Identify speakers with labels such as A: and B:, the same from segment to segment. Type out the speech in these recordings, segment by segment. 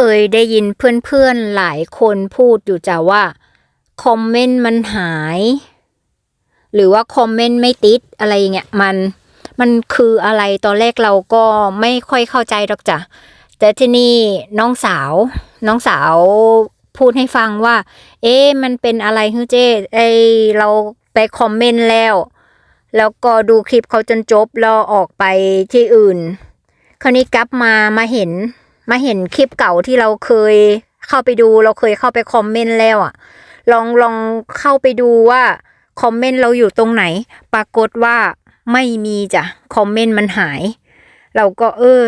A: เคยได้ยินเพื่อนๆหลายคนพูดอยู่จ้ะว่า คอมเมนต์มันหาย หรือว่าคอมเมนต์ไม่ติดอะไรเงี้ยมันมันคืออะไรตอนแรกเราก็ไม่ค่อยเข้าใจหรอกจ้ะแต่ที่นี่น้องสาว น้องสาวพูดให้ฟังว่า เอ๊ะมันเป็นอะไรฮึเจ้ไอเราไปคอมเมนต์แล้ว แล้วก็ดูคลิปเขาจนจบแล้วออกไปที่อื่น คราวนี้กลับมามาเห็น มาเห็นคลิปเก่าที่เราเคยเข้าไปดู เราเคยเข้าไปคอมเมนต์แล้วอะลองลองเข้าไปดูว่าคอมเมนต์เราอยู่ตรงไหน ปรากฏว่าไม่มีจ้ะคอมเมนต์มันหาย เราก็เออ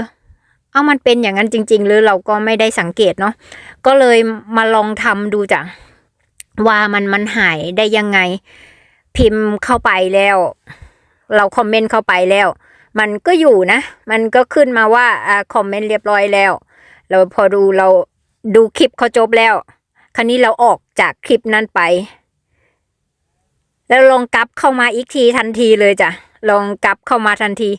A: เอามันเป็นอย่างนั้นจริง ๆ หรือเราก็ไม่ได้สังเกตเนาะก็เลยมาลองทำดูจ้ะว่ามันมันหายได้ยังไง พิมพ์เข้าไปแล้ว เราคอมเมนต์เข้าไปแล้ว มันก็อยู่นะ มันก็ขึ้นมาว่าอ่าคอมเมนต์เรียบร้อยแล้ว เราพอดูเราดูคลิปเขาจบแล้ว คราวนี้เราออกจากคลิปนั้นไป แล้วลองกลับเข้ามาอีกทีทันทีเลยจ้ะลองกลับเข้ามาทันที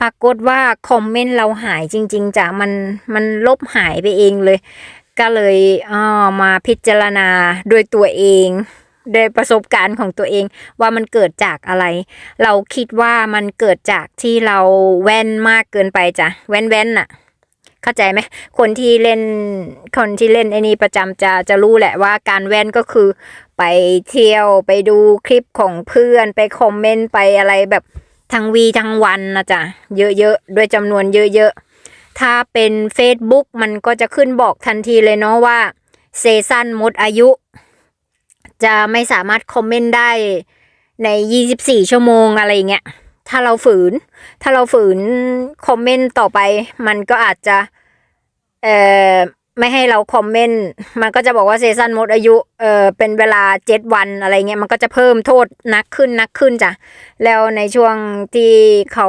A: ปรากฏว่าคอมเมนต์เราหายจริง ๆจ้ะมันมันลบหายไปเองเลย ก็เลยอ่ามาพิจารณาโดยตัวเองโดยประสบการณ์ของตัวเองว่ามันเกิดจากอะไร เราคิดว่ามันเกิดจากที่เราแว่นมากเกินไปจ้ะแว่นแว่นน่ะ เข้าใจไหมคนที่เล่นคนที่เล่นไอ้นี่ประจำจะจะรู้แหละว่าการแว่นก็คือไปเที่ยวไปดูคลิปของเพื่อนไปคอมเมนต์ไปอะไรแบบทั้งวีทั้งวันนะจ๊ะเยอะๆด้วยจำนวนเยอะๆ ถ้าเป็น Facebook มันก็จะขึ้นบอกทันทีเลยเนาะว่าเซซันหมดอายุ จะไม่สามารถคอมเมนต์ได้ใน 24 ชั่วโมงอะไรเงี้ย ถ้าเราฝืน ถ้าเราฝืนคอมเมนต์ต่อไป มันก็อาจจะ เอ่อไม่ให้เราคอมเมนต์ มันก็จะบอกว่าเซซันหมดอายุ เอ่อเป็นเวลาเจ็ดวันอะไรเงี้ย มันก็จะเพิ่มโทษนักขึ้นนักขึ้นจ้ะ แล้วในช่วงที่เขา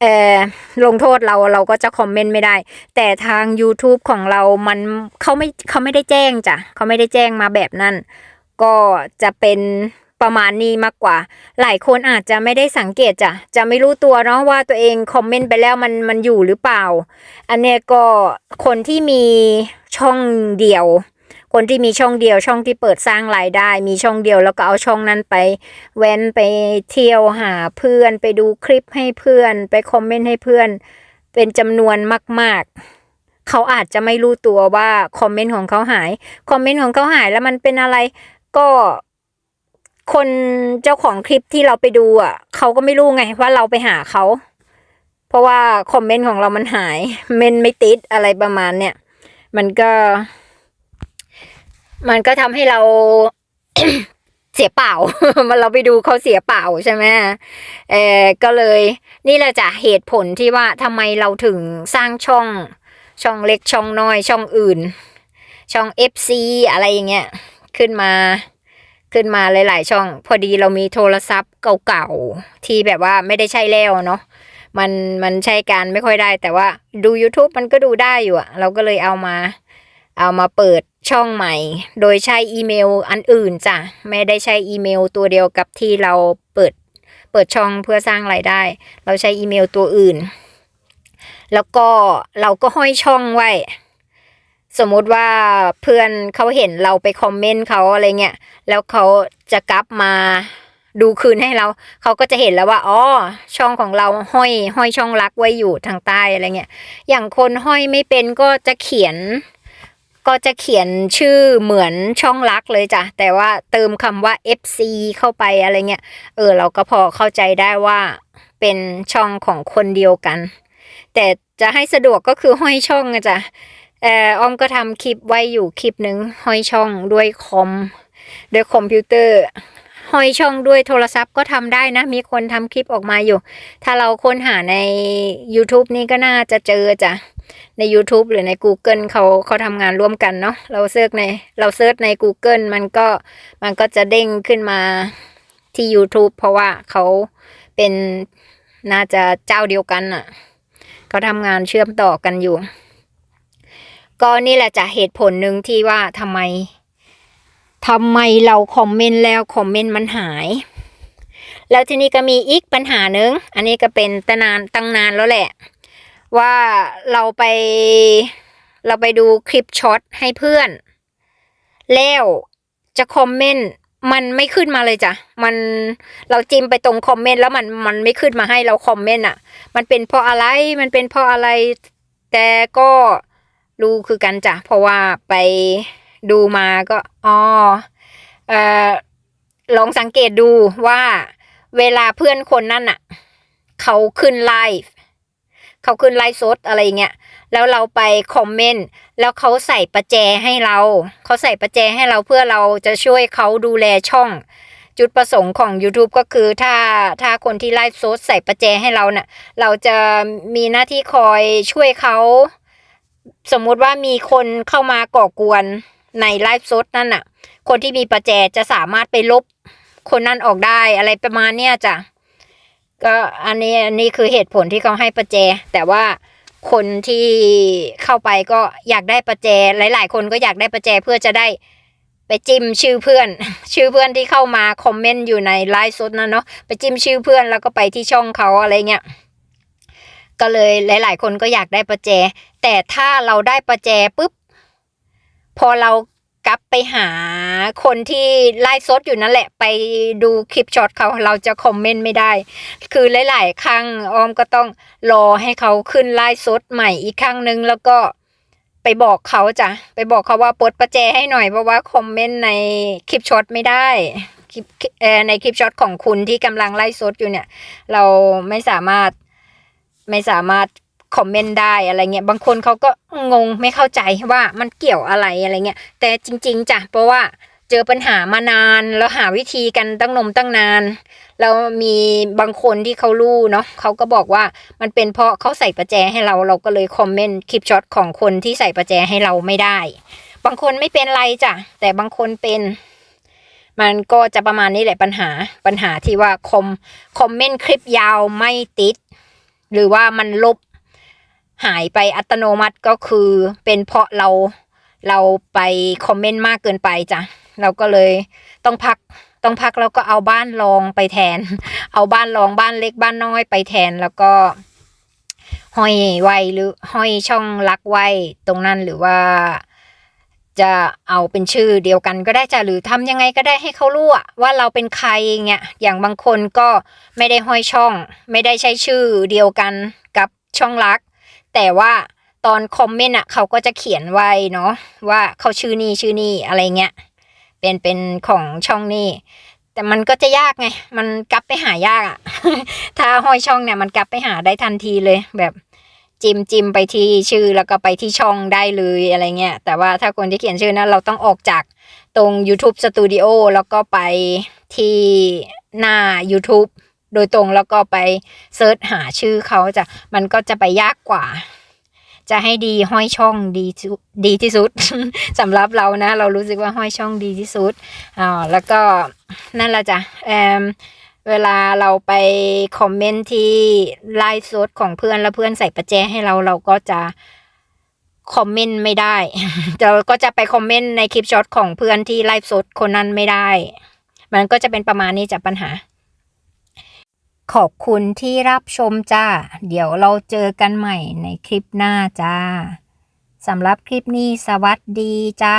A: เอ่อลงโทษเราเราก็จะคอมเมนต์ไม่ได้ แต่ทาง YouTube ของเรา มันเขาไม่เขาไม่ได้แจ้งจ้ะเขาไม่ได้แจ้งมาแบบนั้น ก็จะเป็น ประมาณนี้มากกว่า หลายคนอาจจะไม่ได้สังเกตจ้ะจะไม่รู้ตัวเนาะว่าตัวเองคอมเมนต์ไปแล้วมันมันอยู่หรือเปล่า อันเนี้ยก็คนที่มีช่องเดียว คนที่มีช่องเดียวช่องที่เปิดสร้างรายได้ มีช่องเดียวแล้วก็เอาช่องนั้นไป แว้นไปเที่ยวหาเพื่อนไปดูคลิปให้เพื่อน ไปคอมเมนต์ให้เพื่อน เป็นจำนวนมาก ๆเขาอาจจะไม่รู้ตัวว่าคอมเมนต์ของเขาหาย คอมเมนต์ของเขาหายแล้วมันเป็นอะไร ก็ คนเจ้าของคลิปที่เราไปดูอะเขาก็ไม่รู้ไงว่าเราไปหาเขา เพราะว่าคอมเมนต์ของเรามันหาย เมนไม่ติดอะไรประมาณเนี่ย มันก็ มันก็ทำให้เราเสียเปล่า มันเราไปดูเขาเสียเปล่าใช่ไหมเออก็เลย นี่แหละจ้ะเหตุผลที่ว่าทำไมเราถึงสร้างช่อง ช่องเล็กช่องน้อยช่องอื่น ช่อง FC อะไรอย่างเงี้ยขึ้นมา ขึ้นมาหลาย ๆ ช่อง พอดีเรามีโทรศัพท์เก่าๆ ที่แบบว่าไม่ได้ใช้แล้วเนาะมันมันใช้การไม่ค่อยได้ แต่ว่าดู YouTube มันก็ดูได้อยู่อะเราก็เลยเอามา เอามาเปิดช่องใหม่ โดยใช้อีเมลอันอื่นจ้ะไม่ได้ใช้อีเมลตัวเดียวกับที่เราเปิดเปิดช่องเพื่อสร้างรายได้ เราใช้อีเมลตัวอื่น แล้วก็เราก็ห้อยช่องไว้ สมมุติว่าเพื่อนเขาเห็นเราไปคอมเมนต์เขาอะไรเงี้ยแล้วเขาจะกลับมาดูคืนให้เรา เขาก็จะเห็นแล้วว่าอ๋อช่องของเราห้อยห้อยช่องรักไว้อยู่ทางใต้อะไรเงี้ยอย่างคนห้อยไม่เป็นก็จะเขียน ก็จะเขียนชื่อเหมือนช่องรักเลยจ้ะแต่ว่าเติมคำว่า FC เข้าไปอะไรเงี้ยเออเราก็พอเข้าใจได้ว่าเป็นช่องของคนเดียวกัน แต่จะให้สะดวกก็คือห้อยช่องอะจ้ะ อ้อมก็ทำคลิปไว้อยู่คลิปหนึ่งห้อยช่องด้วยคอมด้วยคอมพิวเตอร์ห้อยช่องด้วยโทรศัพท์ก็ทำได้นะ มีคนทำคลิปออกมาอยู่ ถ้าเราค้นหาใน YouTube นี่ก็น่าจะเจอจ้ะ ใน YouTube หรือใน Google เขาเขาทำงานร่วมกันเนาะเราเซิร์ชในเราเซิร์ชใน Google มันก็มันก็จะเด้งขึ้นมาที่ YouTube เพราะว่าเขาเป็นน่าจะเจ้าเดียวกันอะเขาทำงานเชื่อมต่อกันอยู่ ก็นี่แหละจะเหตุผลหนึ่งที่ว่าทำไมทำไมเราคอมเมนต์แล้วคอมเมนต์มันหาย แล้วทีนี้ก็มีอีกปัญหาหนึ่งอันนี้ก็เป็นตั้งนานตั้งนานแล้วแหละ ว่าเราไปเราไปดูคลิปช็อตให้เพื่อน แล้วจะคอมเมนต์มันไม่ขึ้นมาเลยจ้ะ มันเราจิ้มไปตรงคอมเมนต์แล้วมันมันไม่ขึ้นมาให้เราคอมเมนต์อะ มันเป็นเพราะอะไร มันเป็นเพราะอะไร แต่ก็ รู้คือกันจ้ะเพราะว่าไปดูมาก็อ๋อเอ่อลองสังเกตดูว่าเวลาเพื่อนคนนั่นอะเขาขึ้นไลฟ์เขาขึ้นไลฟ์สดอะไรเงี้ยแล้วเราไปคอมเมนต์แล้วเขาใส่ประแจให้เราเขาใส่ประแจให้เราเพื่อเราจะช่วยเขาดูแลช่อง จุดประสงค์ของ YouTube ก็คือถ้าถ้าคนที่ไลฟ์สดใส่ประแจให้เราเนะ่ะเราจะมีหน้าที่คอยช่วยเขา สมมุติว่ามีคนเข้ามาก่อกวนในไลฟ์สดนั่นน่ะ คนที่มีประแจจะสามารถไปลบคนนั้นออกได้อะไรประมาณเนี้ยจ้ะก็อันนี้อันนี้คือเหตุผลที่เขาให้ประแจ แต่ว่าคนที่เข้าไปก็อยากได้ประแจ หลาย ๆ คนก็อยากได้ประแจเพื่อจะได้ไปจิ้มชื่อเพื่อน ชื่อเพื่อนที่เข้ามาคอมเมนต์อยู่ในไลฟ์สดนั่นเนาะไปจิ้มชื่อเพื่อนแล้วก็ไปที่ช่องเขาอะไรเงี้ย ก็เลยหลาย ๆ คนก็อยากได้ประแจ แต่ถ้าเราได้ประแจปุ๊บ พอเรากลับไปหาคนที่ไลฟ์สดอยู่นั่นแหละ ไปดูคลิปช็อตเขาเราจะคอมเมนต์ไม่ได้ คือหลาย ๆ ครั้งออมก็ต้องรอให้เขาขึ้นไลฟ์สดใหม่อีกครั้งหนึ่งแล้วก็ไปบอกเขาจ้ะไปบอกเขาว่าปลดประแจให้หน่อยเพราะว่าคอมเมนต์ในคลิปช็อตไม่ได้คลิปในคลิปช็อตของคุณที่กำลังไลฟ์สดอยู่เนี่ย เราไม่สามารถ ไม่สามารถคอมเมนต์ได้อะไรเงี้ยบางคนเขาก็งงไม่เข้าใจว่ามันเกี่ยวอะไรอะไรเงี้ยแต่จริง ๆจ้ะเพราะว่าเจอปัญหามานานแล้วหาวิธีกันตั้งนมตั้งนานแล้วมีบางคนที่เขารู้เนาะเขาก็บอกว่ามันเป็นเพราะเขาใส่ประแจให้เราเราก็เลยคอมเมนต์คลิปช็อตของคนที่ใส่ประแจให้เราไม่ได้ บางคนไม่เป็นไรจ้ะแต่บางคนเป็น มันก็จะประมาณนี้แหละปัญหาปัญหาที่ว่าคอมคอมเมนต์คลิปยาวไม่ติด หรือว่ามันลบหายไปอัตโนมัติก็คือ เป็นเพราะเราเราไปคอมเมนต์มากเกินไปจ้ะเราก็เลยต้องพักต้องพักแล้วก็เอาบ้านรองไปแทน เอาบ้านรองบ้านเล็กบ้านน้อยไปแทนแล้วก็ห้อยไว้หรือห้อยช่องลักไว้ตรงนั้นหรือว่า จะเอาเป็นชื่อเดียวกันก็ได้จ้ะหรือทำยังไงก็ได้ให้เขารู้ว่าเราเป็นใครเงี้ยอย่างบางคนก็ไม่ได้ห้อยช่อง ไม่ได้ใช้ชื่อเดียวกันกับช่องลัก แต่ว่าตอนคอมเมนต์อะเขาก็จะเขียนไว้เนาะว่าเขาชื่อนี่ชื่อนี่อะไรเงี้ยเป็นเป็นของช่องนี่แต่มันก็จะยากไง มันกลับไปหายากอะถ้าห้อยช่องเนี่ยมันกลับไปหาได้ทันทีเลยแบบ จิมจิมไปที่ชื่อแล้วก็ไปที่ช่องได้เลยอะไรเงี้ย แต่ว่าถ้าคนที่เขียนชื่อนั้นเราต้องออกจากตรง YouTube Studio แล้วก็ไปที่หน้า YouTube โดยตรงแล้วก็ไปเซิร์ชหาชื่อเขาจะมันก็จะไปยากกว่า จะให้ดีห้อยช่องดีที่ดีที่สุดสำหรับเรานะ เรารู้สึกว่าห้อยช่องดีที่สุดอ่าแล้วก็นั่นละจ้ะแอม เวลาเราไปคอมเมนต์ที่ไลฟ์สดของเพื่อนแล้วเพื่อนใส่ประแจให้เราเราก็จะคอมเมนต์ไม่ได้เราก็จะไปคอมเมนต์ในคลิปช็อตของเพื่อนที่ไลฟ์สดคนนั้นไม่ได้ มันก็จะเป็นประมาณนี้จากปัญหา ขอบคุณที่รับชมจ้า เดี๋ยวเราเจอกันใหม่ในคลิปหน้าจ้าสำหรับคลิปนี้สวัสดีจ้า